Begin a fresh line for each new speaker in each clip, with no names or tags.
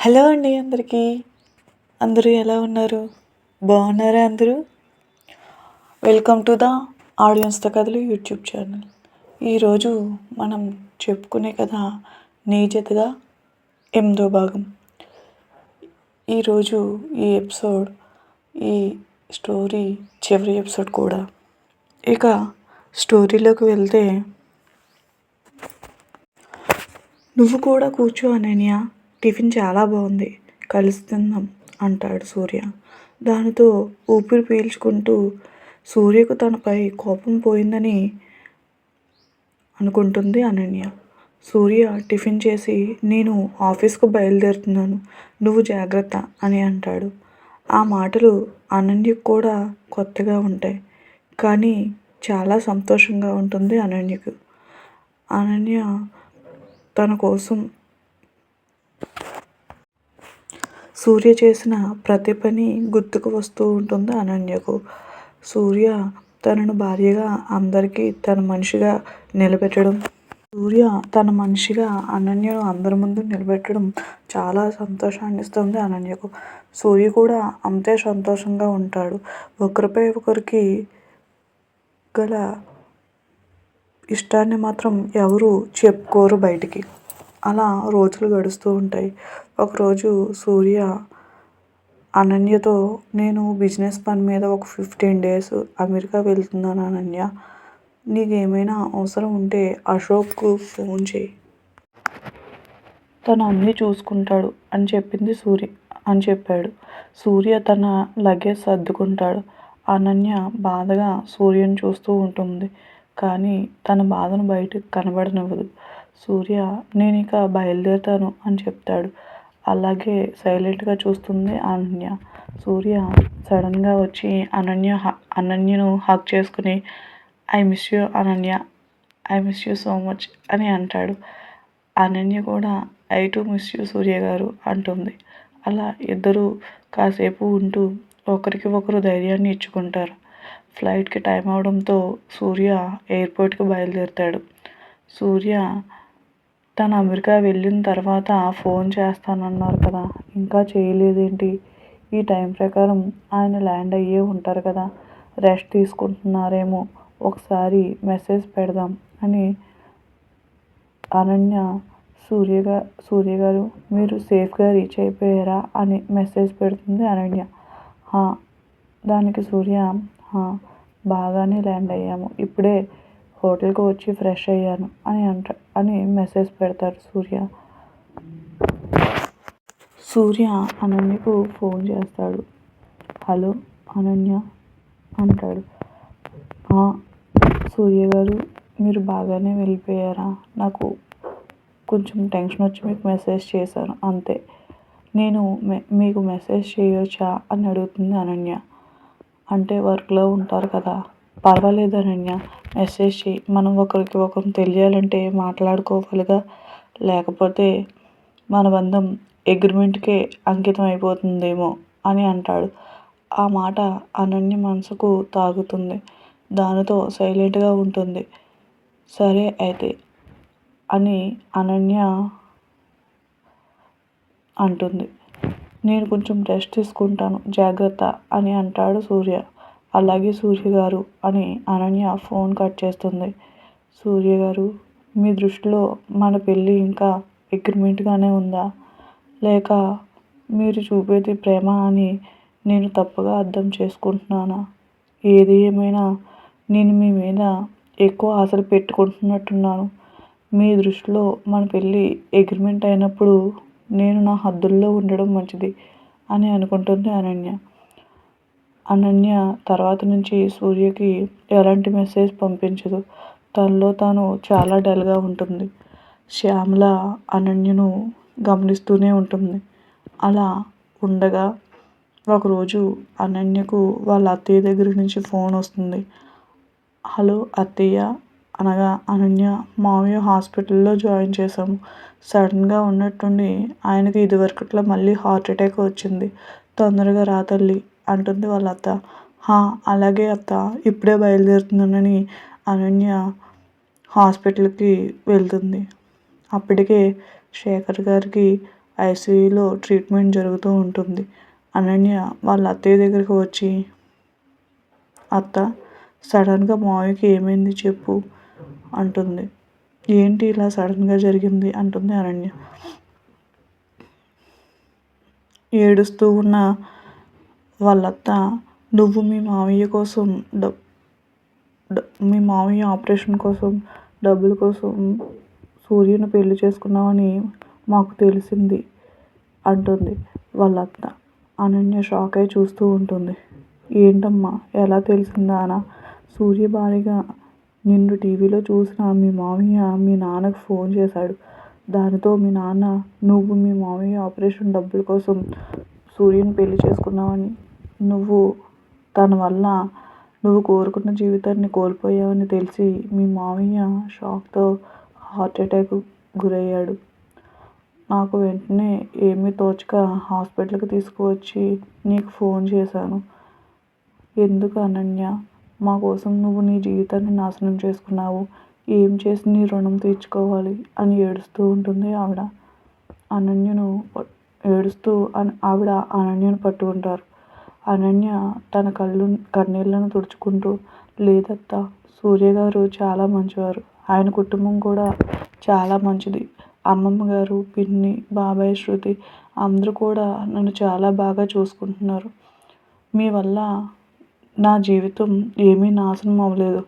Hello అండి అందరికీ. అందరూ ఎలా ఉన్నారు? బాగున్నారా అందరూ? వెల్కమ్ టు ద ఆడియన్స్తో కథలు యూట్యూబ్ ఛానల్ ఈరోజు మనం చెప్పుకునే కథ నీ జతగా ఎనిమిదో భాగం. ఈరోజు ఈ ఎపిసోడ్ ఈ స్టోరీ చివరి ఎపిసోడ్ కూడా. ఇక స్టోరీలోకి వెళ్తే నువ్వు కూడా కూర్చో అనన్య. టిఫిన్ చాలా బాగుంది. కలిసి తిందాం అంటాడు సూర్య. దానితో ఊపిరి పీల్చుకుంటూ సూర్యకు తనపై కోపం పోయిందని అనుకుంటుంది అనన్య. సూర్య టిఫిన్ చేసి నేను ఆఫీస్కు బయలుదేరుతున్నాను. నువ్వు జాగ్రత్త అని అంటాడు. ఆ మాటలు అనన్యకు కూడా కొత్తగా ఉంటాయి. కానీ చాలా సంతోషంగా ఉంటుంది అనన్యకు. అనన్య తన కోసం సూర్య చేసిన ప్రతి పని గుర్తుకు వస్తూ ఉంటుంది అనన్యకు. సూర్య తనను భార్యగా అందరికీ తన మనిషిగా నిలబెట్టడం. సూర్య తన మనిషిగా అనన్యను అందరి ముందు నిలబెట్టడం చాలా సంతోషాన్ని ఇస్తుంది అనన్యకు. సూర్య కూడా అంతే సంతోషంగా ఉంటాడు. ఒకరిపై ఒకరికి గల ఇష్టాన్ని మాత్రం ఎవరు చెప్పుకోరు బయటికి. అలా రోజులు గడుస్తూ ఉంటాయి. ఒకరోజు సూర్య అనన్యతో నేను బిజినెస్ పని మీద ఒక ఫిఫ్టీన్ డేస్ అమెరికా వెళ్తున్నాను అనన్య. నీకు ఏమైనా అవసరం ఉంటే అశోక్కు ఫోన్ చేయి. తను అన్నీ చూసుకుంటాడు అని చెప్పింది సూర్య అని చెప్పాడు. సూర్య తన లగేజ్ సర్దుకుంటాడు. అనన్య బాధగా సూర్యని చూస్తూ ఉంటుంది. కానీ తన బాధను బయటకు కనబడనివ్వదు. సూర్య నేను ఇక బయలుదేరుతాను అని చెప్తాడు. అలాగే సైలెంట్గా చూస్తుంది అనన్య. సూర్య సడన్గా వచ్చి అనన్య అనన్యను హక్ చేసుకుని I miss you Ananya I miss you so much అని అంటాడు. అనన్య కూడా I too miss you Surya గారు అంటుంది. అలా ఇద్దరు కాసేపు ఉంటూ ఒకరికి ఒకరు ధైర్యాన్ని ఇచ్చుకుంటారు. ఫ్లైట్కి టైం అవడంతో సూర్య ఎయిర్పోర్ట్కి బయలుదేరుతాడు. సూర్య తను అమెరికా వెళ్ళిన తర్వాత ఫోన్ చేస్తానన్నారు కదా. ఇంకా చేయలేదేంటి? ఈ టైం ప్రకారం ఆయన ల్యాండ్ అయ్యే ఉంటారు కదా. రెస్ట్ తీసుకుంటున్నారేమో. ఒకసారి మెసేజ్ పెడదాం అని అనన్య సూర్యగా సూర్య గారు మీరు సేఫ్గా రీచ్ అయిపోయారా అని మెసేజ్ పెడుతుంది అనన్య. దానికి సూర్య బాగానే ల్యాండ్ అయ్యాము. ఇప్పుడే హోటల్కి వచ్చి ఫ్రెష్ అయ్యాను అని అంట అని మెసేజ్ పెడతారు సూర్య. సూర్య అనన్యకు ఫోన్ చేస్తాడు. హలో అనన్య అంటాడు. సూర్య గారు మీరు బాగానే వెళ్ళిపోయారా? నాకు కొంచెం టెన్షన్ వచ్చి మీకు మెసేజ్ చేశాను అంతే. నేను మీకు మెసేజ్ చేయొచ్చా అని అడుగుతుంది అనన్య. అంటే వర్క్లో ఉంటారు కదా. పర్వాలేదు అనన్య. మెసేజ్ చేయి మనం ఒకరికి ఒకరు తెలియాలంటే మాట్లాడుకోవాలిగా. లేకపోతే మన బంధం అగ్రిమెంట్కే అంకితం అయిపోతుందేమో అని అంటాడు. ఆ మాట అనన్య మనసుకు తాగుతుంది. దానితో సైలెంట్గా ఉంటుంది. సరే అయితే అని అనన్య అంటుంది. నేను కొంచెం రెస్ట్ తీసుకుంటాను జాగ్రత్త అని అంటాడు సూర్య. అలాగే సూర్య గారు అని అనన్య ఫోన్ కట్ చేస్తుంది. సూర్య గారు మీ దృష్టిలో మన పెళ్ళి ఇంకా అగ్రిమెంట్గానే ఉందా? లేక మీరు చూపేది ప్రేమ అని నేను తప్పుగా అర్థం చేసుకుంటున్నానా? ఏది ఏమైనా నేను మీ మీద ఎక్కువ ఆశలు పెట్టుకుంటున్నట్టున్నాను. మీ దృష్టిలో మన పెళ్ళి అగ్రిమెంట్ అయినప్పుడు నేను నా హద్దుల్లో ఉండడం మంచిది అని అనుకుంటుంది అనన్య. అనన్య తర్వాత నుంచి సూర్యకి ఎలాంటి మెసేజ్ పంపించదు. తనలో తాను చాలా డల్గా ఉంటుంది. శ్యామల అనన్యను గమనిస్తూనే ఉంటుంది. అలా ఉండగా ఒకరోజు అనన్యకు వాళ్ళ అత్తయ్య దగ్గర నుంచి ఫోన్ వస్తుంది. హలో అత్తయ్య అనగా అనన్య మామయ్య హాస్పిటల్లో జాయిన్ చేశాము. సడన్గా ఉన్నట్టుండి ఆయనకి ఇదివరకట్లా మళ్ళీ హార్ట్ అటాక్ వచ్చింది. తొందరగా రా తల్లి అంటుంది వాళ్ళ అత్త అలాగే అత్త. ఇప్పుడే బయలుదేరుతున్నానని అనన్య హాస్పిటల్కి వెళ్తుంది. అప్పటికే శేఖర్ గారికి ఐసీయూలో ట్రీట్మెంట్ జరుగుతూ ఉంటుంది. అనన్య వాళ్ళ అత్తయ్య దగ్గరికి వచ్చి అత్త సడన్గా మావయ్యకి ఏమైంది చెప్పు అంటుంది. ఏంటి ఇలా సడన్గా జరిగింది? అంటుంది అనన్య. ఏడుస్తూ ఉన్న వాళ్ళత్త నువ్వు మీ మామయ్య కోసం డబ్ మీ మామయ్య ఆపరేషన్ కోసం డబ్బుల కోసం సూర్యను పెళ్ళి చేసుకున్నావని మాకు తెలిసింది అంటుంది వాళ్ళత్త. అనన్య షాక్ అయి చూస్తూ ఉంటుంది. ఏంటమ్మా ఎలా తెలిసిందానా సూర్య భార్యగా నిన్ను టీవీలో చూసిన మీ మామయ్య మీ నాన్నకు ఫోన్ చేశాడు. దానితో మీ నాన్న నువ్వు మీ మామయ్య ఆపరేషన్ డబ్బుల కోసం సూర్యని పెళ్ళి చేసుకున్నావని నువ్వు తన వల్ల నువ్వు కోరుకున్న జీవితాన్ని కోల్పోయావని తెలిసి మీ మామయ్య షాక్తో హార్ట్ అటాక్ గురయ్యాడు. నాకు వెంటనే ఏమీ తోచక హాస్పిటల్కి తీసుకువచ్చి నీకు ఫోన్ చేశాను. ఎందుకు అనన్య? మా కోసం నువ్వు నీ జీవితాన్ని నాశనం చేసుకున్నావు. ఏం చేసి నీ రుణం తీర్చుకోవాలి అని ఏడుస్తూ ఉంటుంది ఆవిడ. అనన్యను ఏడుస్తూ ఆవిడ అనన్యను పట్టుకుంటారు. అనన్య తన కళ్ళు కన్నీళ్ళను తుడుచుకుంటూ లేదత్త సూర్య గారు చాలా మంచివారు. ఆయన కుటుంబం కూడా చాలా మంచిది. అమ్మమ్మ గారు పిన్ని బాబాయ్ శృతి అందరూ కూడా నన్ను చాలా బాగా చూసుకుంటున్నారు. మీ వల్ల నా జీవితం ఏమీ నాశనం అవ్వలేదు.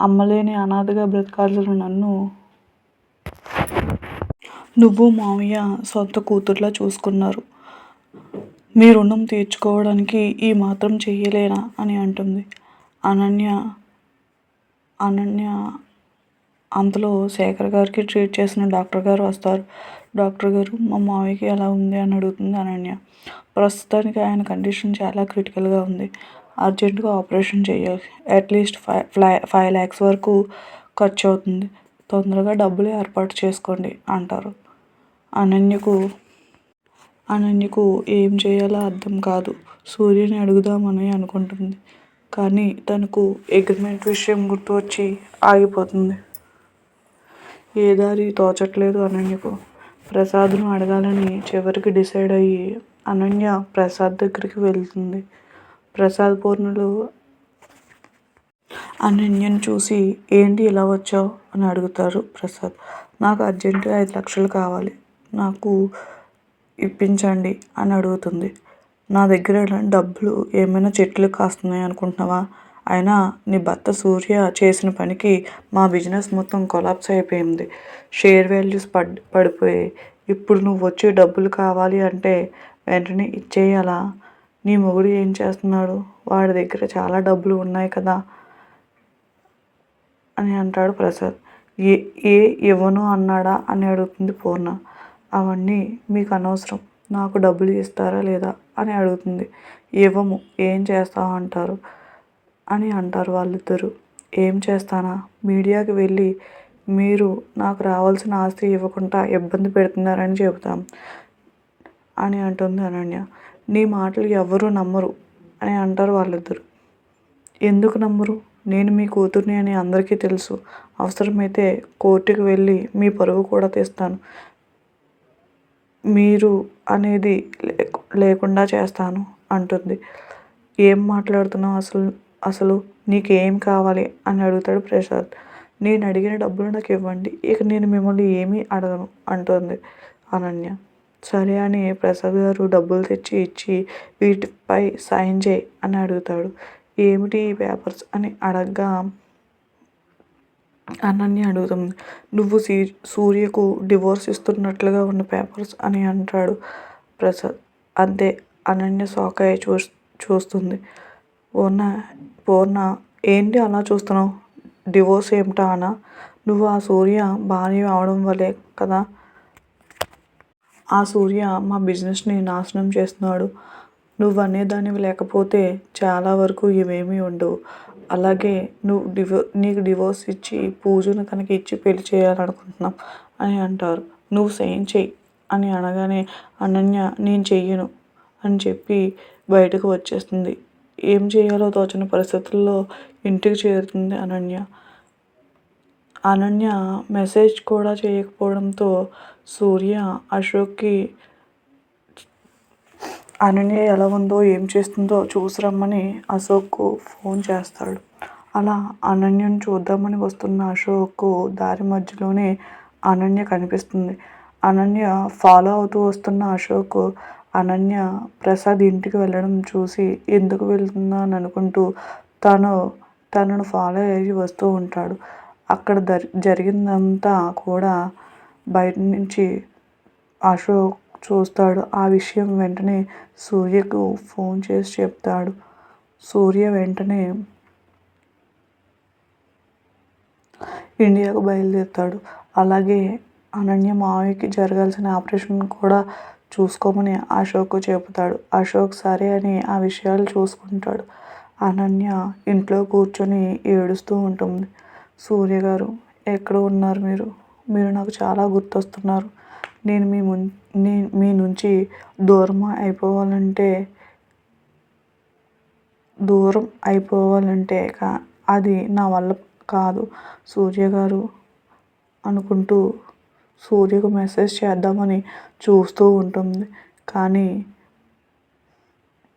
అమ్మలేని అనాథగా బ్రతకాల్సిన నన్ను నువ్వు మామయ్య సొంత కూతుర్లా చూసుకున్నారు. మీ రుణం తీర్చుకోవడానికి ఈ మాత్రం చెయ్యలేనా అని అంటుంది. అనన్య అనన్య అంతలో శేఖర్ గారికి ట్రీట్ చేసిన డాక్టర్ గారు వస్తారు. డాక్టర్ గారు మా మావయ్యకి ఎలా ఉంది? అని అడుగుతుంది అనన్య. ప్రస్తుతానికి ఆయన కండిషన్ చాలా క్రిటికల్గా ఉంది. అర్జెంటుగా ఆపరేషన్ చేయాలి అట్లీస్ట్ ఫైవ్ ఫ్లై ఫైవ్ ల్యాక్స్ వరకు ఖర్చు అవుతుంది. తొందరగా డబ్బులు ఏర్పాటు చేసుకోండి అంటారు. అనన్యకు అనన్యకు ఏం చేయాలో అర్థం కాదు. సూర్యని అడుగుదామని అనుకుంటుంది. కానీ తనకు అగ్రిమెంట్ విషయం గుర్తు వచ్చి ఆగిపోతుంది. ఏ దారి తోచట్లేదు అనన్యకు. ప్రసాద్ను అడగాలని చివరికి డిసైడ్ అయ్యి అనన్య ప్రసాద్ దగ్గరికి వెళ్తుంది. ప్రసాద్ పూర్ణులు అనన్యను చూసి ఏంటి ఇలా వచ్చావు? అని అడుగుతారు ప్రసాద్. నాకు అర్జెంటుగా ఐదు లక్షలు కావాలి. నాకు ఇప్పించండి అని అడుగుతుంది. నా దగ్గర డబ్బులు ఏమైనా చెట్లు కాస్తున్నాయి అనుకుంటున్నావా? అయినా నీ భర్త సూర్య చేసిన పనికి మా బిజినెస్ మొత్తం కొలాప్స్ అయిపోయింది. షేర్ వాల్యూస్ పడ్ పడిపోయాయి. ఇప్పుడు నువ్వు వచ్చే డబ్బులు కావాలి అంటే వెంటనే ఇచ్చేయాలా? నీ మొగుడు ఏం చేస్తున్నాడు? వాడి దగ్గర చాలా డబ్బులు ఉన్నాయి కదా? అని అంటాడు ప్రసాద్. ఏ ఏ ఇవ్వను అన్నాడా? అని అడుగుతుంది పూర్ణ. అవన్నీ మీకు అనవసరం. నాకు డబ్బులు ఇస్తారా లేదా అని అడుగుతుంది. ఇవ్వము. ఏం చేస్తావు అంటారు. అని అంటారు వాళ్ళిద్దరూ. ఏం చేస్తానా? మీడియాకి వెళ్ళి మీరు నాకు రావాల్సిన ఆస్తి ఇవ్వకుండా ఇబ్బంది పెడుతున్నారని చెబుతాం అని అంటుంది అనన్య. నీ మాటలు ఎవ్వరూ నమ్మరు అని అంటారు వాళ్ళిద్దరు. ఎందుకు నమ్మరు? నేను మీ కూతుర్ని అని అందరికీ తెలుసు. అవసరమైతే కోర్టుకు వెళ్ళి మీ పరువు కూడా తీస్తాను. మీరు అనేది లేకుండా చేస్తాను అంటుంది. ఏం మాట్లాడుతున్నావు అసలు అసలు నీకేం కావాలి అని అడుగుతాడు ప్రసాద్. నేను అడిగిన డబ్బులు నాకు ఇవ్వండి ఇక నేను మిమ్మల్ని ఏమీ అడగను అంటుంది అనన్య. సరే అని ప్రసాద్ గారు డబ్బులు తెచ్చి ఇచ్చి వీటిపై సైన్ చేయి అని అడుగుతాడు. ఏమిటి ఈ పేపర్స్ అని అడగ్గా అనన్య అడుగుతుంది నువ్వు సీ సూర్యకు డివోర్స్ ఇస్తున్నట్లుగా ఉన్న పేపర్స్ అని అంటాడు ప్రసాద్. అంతే అనన్య సోకాయ చూ చూస్తుంది. పూర్ణ పూర్ణ ఏంటి అలా చూస్తున్నావు? డివోర్స్ ఏమిటా అనా? నువ్వు ఆ సూర్య భార్య అవడం వల్లే కదా? ఆ సూర్య మా బిజినెస్ని నాశనం చేస్తున్నాడు. నువ్వు అనేదానివి లేకపోతే చాలా వరకు ఇవేమీ ఉండవు. అలాగే నువ్వు డివో నీకు డివోర్స్ ఇచ్చి పూజను తనకి ఇచ్చి పెళ్ళి చేయాలనుకుంటున్నాం అని అంటారు. నువ్వు సైన్ చెయ్యి అని అనగానే అనన్య నేను చెయ్యను అని చెప్పి బయటకు వచ్చేస్తుంది. ఏం చేయాలో తోచిన పరిస్థితుల్లో ఇంటికి చేరుతుంది అనన్య. అనన్య మెసేజ్ కూడా చేయకపోవడంతో సూర్య అశోక్కి అనన్య ఎలా ఉందో ఏం చేస్తుందో చూసి రమ్మని అశోక్కు ఫోన్ చేస్తాడు. అలా అనన్యను చూద్దామని వస్తున్న అశోక్కు దారి మధ్యలోనే అనన్య కనిపిస్తుంది. అనన్య ఫాలో అవుతూ వస్తున్న అశోక్ అనన్య ప్రసాద్ ఇంటికి వెళ్ళడం చూసి ఎందుకు వెళ్తుందా అని అనుకుంటూ తను తనను ఫాలో అయ్యి వస్తూ ఉంటాడు. అక్కడ జరిగిందంతా కూడా బయట నుంచి అశోక్ చూస్తాడు. ఆ విషయం వెంటనే సూర్యకు ఫోన్ చేసి చెప్తాడు. సూర్య వెంటనే ఇండియాకు బయలుదేరుతాడు. అలాగే అనన్య మావయ్యకి జరగాల్సిన ఆపరేషన్ కూడా చూసుకోమని అశోక్ చెబుతాడు. అశోక్ సరే అని ఆ విషయాలు చూసుకుంటాడు. అనన్య ఇంట్లో కూర్చొని ఏడుస్తూ ఉంటుంది. సూర్య గారు ఎక్కడ ఉన్నారు మీరు? మీరు నాకు చాలా గుర్తొస్తున్నారు. నేను మీ ముం నేను మీ నుంచి దూరం అయిపోవాలంటే దూరం అయిపోవాలంటే కా అది నా వల్ల కాదు. సూర్య గారు అనుకుంటూ సూర్యకు మెసేజ్ చేద్దామని చూస్తూ ఉంటుంది. కానీ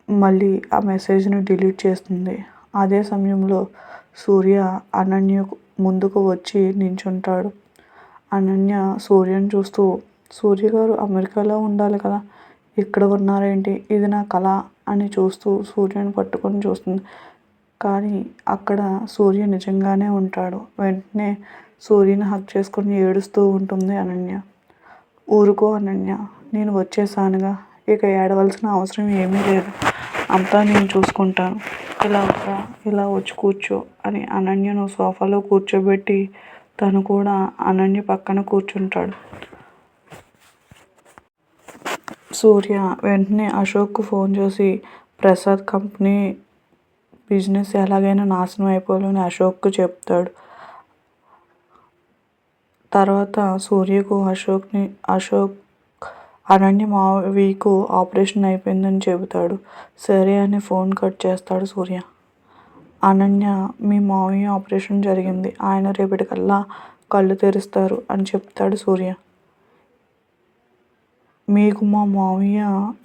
మళ్ళీ ఆ మెసేజ్ని డిలీట్ చేస్తుంది. అదే సమయంలో సూర్య అనన్య ముందుకు వచ్చి నించుంటాడు. అనన్య సూర్యని చూస్తూ సూర్య గారు అమెరికాలో ఉండాలి కదా ఇక్కడ ఉన్నారేంటి ఇది నా కళ అని చూస్తూ సూర్యుని పట్టుకొని చూస్తుంది. కానీ అక్కడ సూర్య నిజంగానే ఉంటాడు. వెంటనే సూర్యుని హక్ చేసుకొని ఏడుస్తూ ఉంటుంది అనన్య. ఊరుకో అనన్య నేను వచ్చేసానుగా ఇక ఏడవలసిన అవసరం ఏమీ లేదు. అంతా నేను చూసుకుంటాను. ఇలా ఇలా వచ్చి కూర్చో అని అనన్యను సోఫాలో కూర్చోబెట్టి తను కూడా అనన్య పక్కన కూర్చుంటాడు. సూర్య వెంటనే అశోక్కు ఫోన్ చేసి ప్రసాద్ కంపెనీ బిజినెస్ ఎలాగైనా నాశనం అయిపోవాలని అశోక్కు చెప్తాడు. తర్వాత సూర్యకు అశోక్ని అశోక్ అనన్య మావికు ఆపరేషన్ అయిపోయిందని చెబుతాడు. సరే అని ఫోన్ కట్ చేస్తాడు సూర్య. అనన్య మీ మావయ్య ఆపరేషన్ జరిగింది. ఆయన రేపటికల్లా కళ్ళు తెరుస్తారు అని చెప్తాడు సూర్య. మీకు మా మావయ్య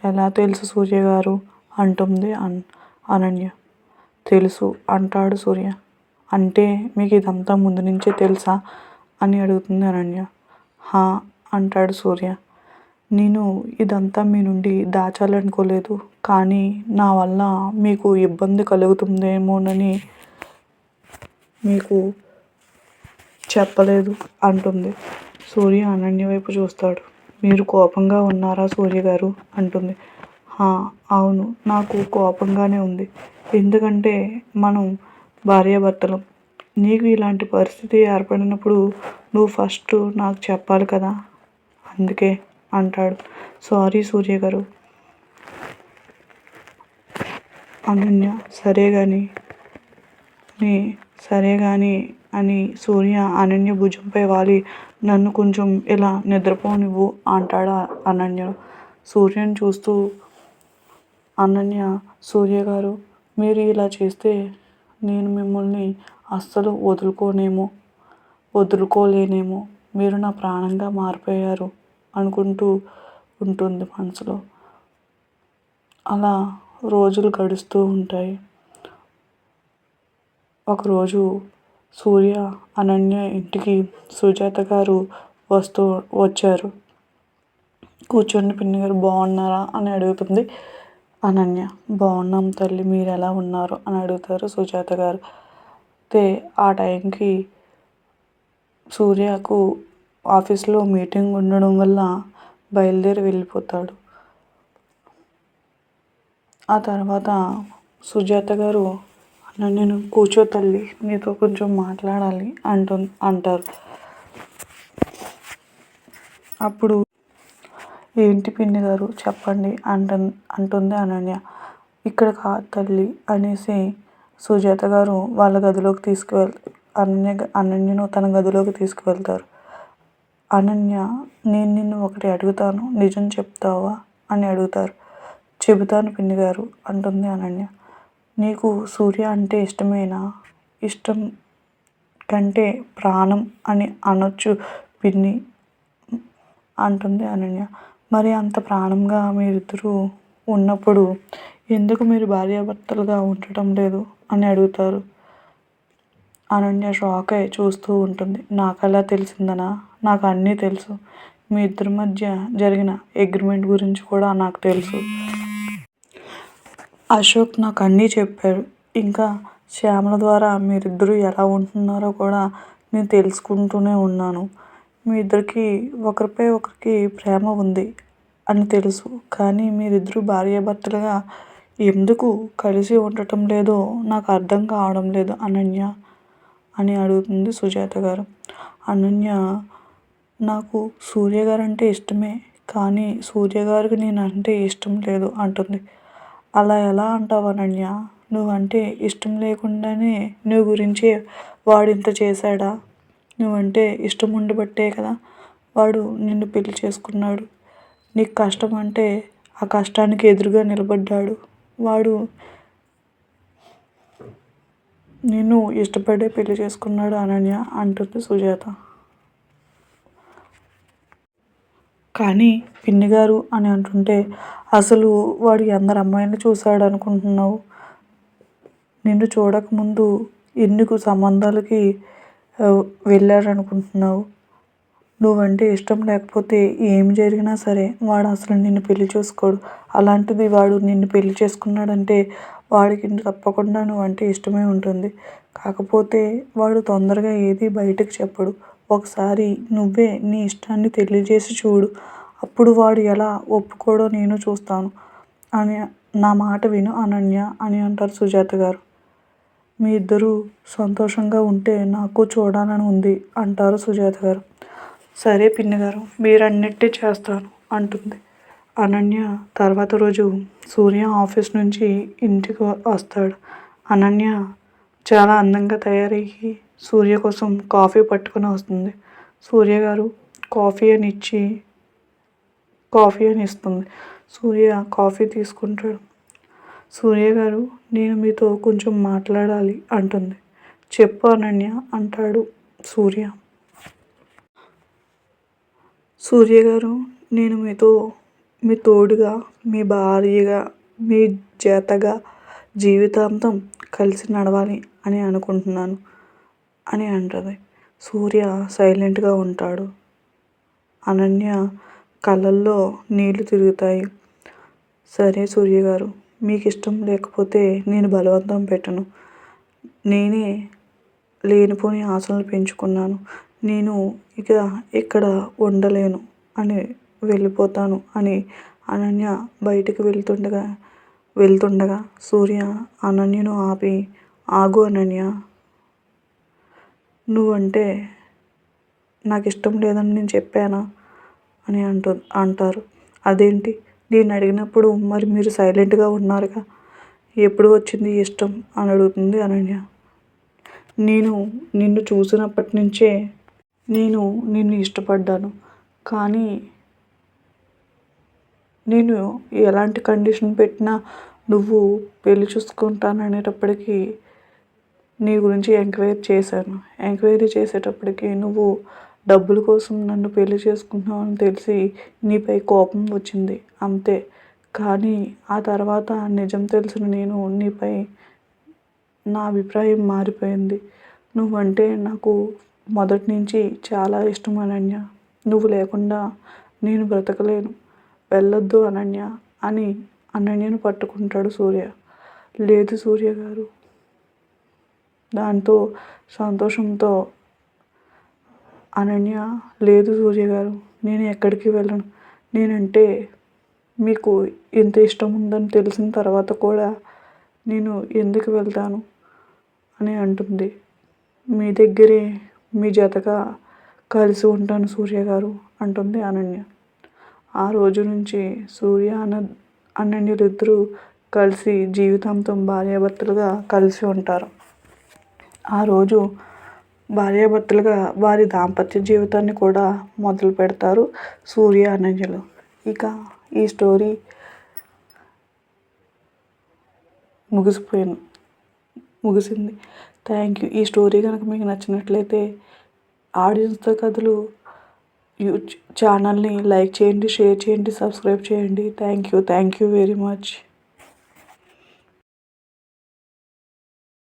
ఎలా తెలుసు సూర్య గారు? అంటుంది అన్ అనన్య. తెలుసు అంటాడు సూర్య. అంటే మీకు ఇదంతా ముందు నుంచే తెలుసా? అని అడుగుతుంది అనన్య. హా అంటాడు సూర్య. నేను ఇదంతా మీ నుండి దాచాలనుకోలేదు. కానీ నా వల్ల మీకు ఇబ్బంది కలుగుతుందేమోనని మీకు చెప్పలేదు అంటుంది సూర్య అనన్య వైపు చూస్తాడు. మీరు కోపంగా ఉన్నారా సూర్య గారు? అంటుంది. అవును నాకు కోపంగానే ఉంది. ఎందుకంటే మనం భార్యాభర్తలం. నీకు ఇలాంటి పరిస్థితి ఏర్పడినప్పుడు నువ్వు ఫస్ట్ నాకు చెప్పాలి కదా? అందుకే అంటాడు. సారీ సూర్య గారు. అనన్య సరే కానీ సరే కానీ అని సూర్య అనన్య భుజంపై వాలి. నన్ను కొంచెం ఇలా నిద్రపోనివ్వు? అంటాడు అనన్య. సూర్యని చూస్తూ అనన్య సూర్య గారు మీరు ఇలా చేస్తే నేను మిమ్మల్ని అస్సలు వదులుకోనేమో వదులుకోలేనేమో. మీరు నా ప్రాణంగా మారిపోయారు అనుకుంటూ ఉంటుంది మనసులో. అలా రోజులు గడుస్తూ ఉంటాయి. ఒకరోజు సూర్య అనన్య ఇంటికి సుజాత గారు వస్తూ వచ్చారు. కూర్చొని పిన్ని గారు బాగున్నారా? అని అడుగుతుంది అనన్య. బాగున్నాం తల్లి మీరు ఎలా ఉన్నారు? అని అడుగుతారు సుజాత గారు. అయితే ఆ టైంకి సూర్యకు ఆఫీస్లో మీటింగ్ ఉండడం వల్ల బయలుదేరి వెళ్ళిపోతాడు. ఆ తర్వాత సుజాత గారు నేను కూర్చో తల్లి నీతో కొంచెం మాట్లాడాలి అంటు అంటారు. అప్పుడు ఏంటి పిన్ని గారు చెప్పండి అంట అంటుంది అనన్య. ఇక్కడ కాదు తల్లి అనేసి సుజాత గారు వాళ్ళ గదిలోకి తీసుకువెళ్ అనన్య అనన్యను తన గదిలోకి తీసుకువెళ్తారు. అనన్య నేను నిన్ను ఒకటి అడుగుతాను నిజం చెప్తావా? అని అడుగుతారు. చెబుతాను పిన్ని గారు అంటుంది అనన్య. నీకు సూర్య అంటే ఇష్టమేనా? ఇష్టం కంటే ప్రాణం అని అనొచ్చు పిన్ని అంటుంది అనన్య. మరి అంత ప్రాణంగా మీరిద్దరూ ఉన్నప్పుడు ఎందుకు మీరు భార్యాభర్తలుగా ఉండటం లేదు అని అడుగుతారు. అనన్య షాక్ అయి చూస్తూ ఉంటుంది. నాకు అలా తెలిసిందనా? నాకు అన్నీ తెలుసు. మీ ఇద్దరి మధ్య జరిగిన అగ్రిమెంట్ గురించి కూడా నాకు తెలుసు. అశోక్ నాకు అన్నీ చెప్పారు ఇంకా శ్యామల ద్వారా మీరిద్దరూ ఎలా ఉంటున్నారో కూడా నేను తెలుసుకుంటూనే ఉన్నాను. మీ ఇద్దరికి ఒకరిపై ఒకరికి ప్రేమ ఉంది అని తెలుసు. కానీ మీరిద్దరూ భార్యాభర్తలుగా ఎందుకు కలిసి ఉండటం లేదో నాకు అర్థం కావడం లేదు అనన్య అని అడుగుతుంది సుజాత గారు. అనన్య నాకు సూర్య గారు అంటే ఇష్టమే కానీ సూర్య గారికి నేను అంటే ఇష్టం లేదు అంటుంది. అలా ఎలా అంటావు అనన్య నువ్వంటే ఇష్టం లేకుండానే నువ్వు గురించి వాడు ఇంత చేశాడా? నువ్వంటే ఇష్టం ఉండబట్టే కదా వాడు నిన్ను పెళ్ళి చేసుకున్నాడు. నీకు కష్టం అంటే ఆ కష్టానికి ఎదురుగా నిలబడ్డాడు. వాడు నిన్ను ఇష్టపడే పెళ్ళి చేసుకున్నాడు అనన్య? అంటుంది సుజాత. కానీ పిన్ని గారు అని అంటుంటే అసలు వాడు ఎందరు అమ్మాయిని చూశాడు అనుకుంటున్నావు నిన్ను చూడకముందు ఎందుకు సంబంధాలకి వెళ్ళారనుకుంటున్నావు? నువ్వంటే ఇష్టం లేకపోతే ఏం జరిగినా సరే వాడు అసలు నిన్ను పెళ్ళి చేసుకోడు. అలాంటిది వాడు నిన్ను పెళ్ళి చేసుకున్నాడంటే వాడికి తప్పకుండా నువ్వంటే ఇష్టమే ఉంటుంది. కాకపోతే వాడు తొందరగా ఏది బయటకు చెప్పడు. ఒకసారి నువ్వే నీ ఇష్టాన్ని తెలియజేసి చూడు. అప్పుడు వాడు ఎలా ఒప్పుకోడో నేను చూస్తాను అని నా మాట విను అనన్య అని అంటారు సుజాత గారు. మీ ఇద్దరూ సంతోషంగా ఉంటే నాకు చూడాలని ఉంది అంటారు సుజాత గారు. సరే పిన్ని గారు మీరన్నిటి చేస్తాను అంటుంది. అనన్య తర్వాత రోజు సూర్య ఆఫీస్ నుంచి ఇంటికి వస్తాడు. అనన్య చాలా అందంగా తయారయ్యి సూర్య కోసం కాఫీ పట్టుకుని వస్తుంది. సూర్య గారు కాఫీ అని ఇచ్చి కాఫీ అని ఇస్తుంది. సూర్య కాఫీ తీసుకుంటాడు. సూర్య గారు నేను మీతో కొంచెం మాట్లాడాలి అంటుంది. చెప్పు అనన్య అంటాడు సూర్య. సూర్య గారు నేను మీతో మీ తోడుగా మీ భార్యగా మీ చేతగా జీవితాంతం కలిసి నడవాలి అని అనుకుంటున్నాను. అని అంటుంది. సూర్య సైలెంట్గా ఉంటాడు. అనన్య కళ్ళల్లో నీళ్ళు తిరుగుతాయి. సరే సూర్య గారు మీకు ఇష్టం లేకపోతే నేను బలవంతం పెట్టను. నేనే లేనిపోని ఆశలు పెంచుకున్నాను. నేను ఇక ఇక్కడ ఉండలేను అని వెళ్ళిపోతాను అని అనన్య బయటకు వెళ్తుండగా వెళ్తుండగా సూర్య అనన్యను ఆపి ఆగు అనన్య నువ్వంటే నాకు ఇష్టం లేదని నేను చెప్పానా అని అంటు అంటారు. అదేంటి? నేను అడిగినప్పుడు మరి మీరు సైలెంట్గా ఉన్నారుగా? ఎప్పుడు వచ్చింది ఇష్టం? అని అడుగుతుంది అనన్య. నేను నిన్ను చూసినప్పటి నుంచే నేను నిన్ను ఇష్టపడ్డాను. కానీ నేను ఎలాంటి కండిషన్ పెట్టినా నువ్వు పెళ్ళి చూసుకుంటాననేటప్పటికీ నీ గురించి ఎంక్వైరీ చేశాను. ఎంక్వైరీ చేసేటప్పటికి నువ్వు డబ్బుల కోసం నన్ను పెళ్ళి చేసుకుంటున్నావు అని తెలిసి నీపై కోపం వచ్చింది. అంతే. కానీ ఆ తర్వాత నిజం తెలిసిన నేను నీపై నా అభిప్రాయం మారిపోయింది. నువ్వంటే నాకు మొదటి నుంచి చాలా ఇష్టం అనన్య. నువ్వు లేకుండా నేను బ్రతకలేను. వెళ్ళొద్దు అనన్య అని అనన్యను పట్టుకుంటాడు సూర్య. లేదు సూర్య గారు దాంతో సంతోషంతో అనన్య లేదు సూర్య గారు నేను ఎక్కడికి వెళ్ళను. నేనంటే మీకు ఎంత ఇష్టం ఉందని తెలిసిన తర్వాత కూడా నేను ఎందుకు వెళ్తాను? అని అంటుంది. మీ దగ్గరే మీ జతగా కలిసి ఉంటాను సూర్య గారు అంటుంది అనన్య. ఆ రోజు నుంచి సూర్య అన అనన్యులిద్దరూ కలిసి జీవితాంతం భార్యాభర్తలుగా కలిసి ఉంటారు. ఆ రోజు భార్యాభర్తలుగా వారి దాంపత్య జీవితాన్ని కూడా మొదలు పెడతారు సూర్య అనంజలు ఇక ఈ స్టోరీ ముగిసిపోయింది. ముగిసింది. Thank you. ఈ స్టోరీ కనుక మీకు నచ్చినట్లయితే ఆడియన్స్తో కథలు యూ ఛానల్ని లైక్ చేయండి షేర్ చేయండి సబ్స్క్రైబ్ చేయండి. Thank you. Thank you very much.